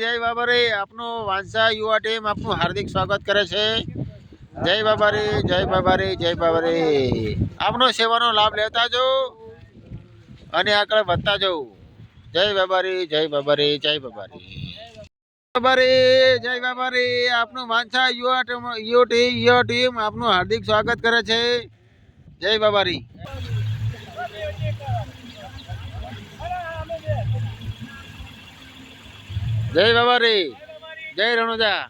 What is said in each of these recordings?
જય બાબા રે આપનું વાંસા યુવા ટીમ આપનું હાર્દિક સ્વાગત કરે છે. જય બાબા રે જય બાબા રે જય બાબા રે આપનો સેવાનો લાભ લેતા જો અને આગળ વધતા જવું જય બાબા રે જય બાબા રે જય બાબા રે બાબા રે જય બાબા રે આપનું વાંસા યુવા ટીમ યુવા ટીમ આપનું હાર્દિક સ્વાગત કરે છે. જય બાબા રે જય બાબા રે જય રણુજા.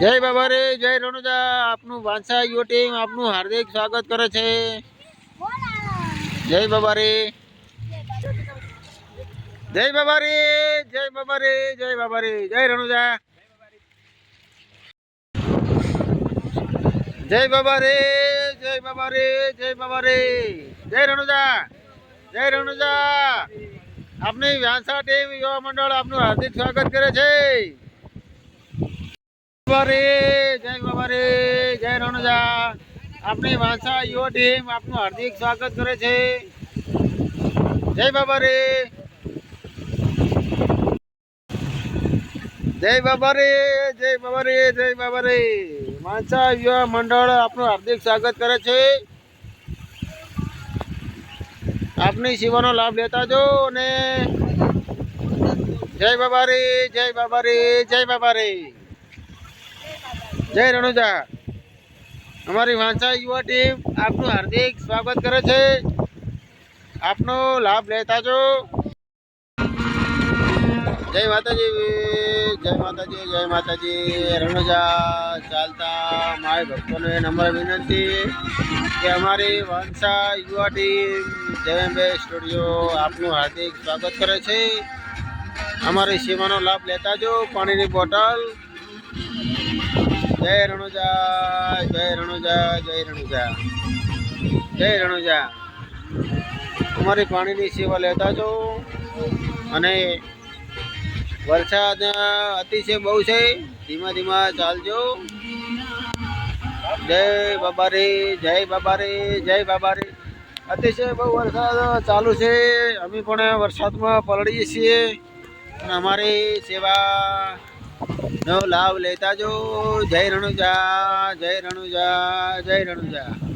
જય બાબા રે જય રણુજા. આપનું વાંસા યુ ટીમ, આપનું હાર્દિક સ્વાગત કરે છે. જય બાબા રે જય બાબા રે જય બાબા રે જય બાબા રે જય રણુજા. જય બાબા રે જય બાબા રે જય બાબા રે જય રણુજા જય રણુજા. આપની વ્યાસા ટીમ યુવા મંડળ આપનું હાર્દિક સ્વાગત કરે છે. જય બાબા રે, જય રણુજા. આપની વાંસા યુવા ટીમ આપનું હાર્દિક સ્વાગત કરે છે. જય બાબા રે. જય બાબા રે, જય બાબા રે, જય બાબા રે. વાંસા યુવા મંડળ આપનું હાર્દિક સ્વાગત કરે છે. આપની સેવાનો લાભ લેતા જો અને જય બાબા રે જય બાબા રે જય બાબા રે જય રણુજા. અમારી વાંસા યુવા ટીમ આપનું હાર્દિક સ્વાગત કરે છે. આપનો લાભ લેતા જો. જય માતાજી જય માતાજી જય માતાજી. રણુજા ચાલતા માય ભક્તોને નમ્ર વિનંતી કે અમારી વાંસા યુવા ટીમ જયંબે સ્ટુડિયો આપનું હાર્દિક સ્વાગત કરે છે. અમારી સેવાનો લાભ લેતા જો પાણીની બોટલ. જય રણુજા જય રણુજા જય રણુજા જય રણુજા. અમારી પાણીની સેવા લેતા જો અને વરસાદ અતિશય બહુ છે. ધીમા ધીમા ચાલજો. જય બાબા રે જય બાબા રે જય બાબા રે અતિશય બહુ વરસાદ ચાલુ છે. અમે પણ વરસાદમાં પલળીએ છીએ. અમારી સેવાનો લાભ લેતા જો. જય રણુજા જય રણુજા જય રણુજા.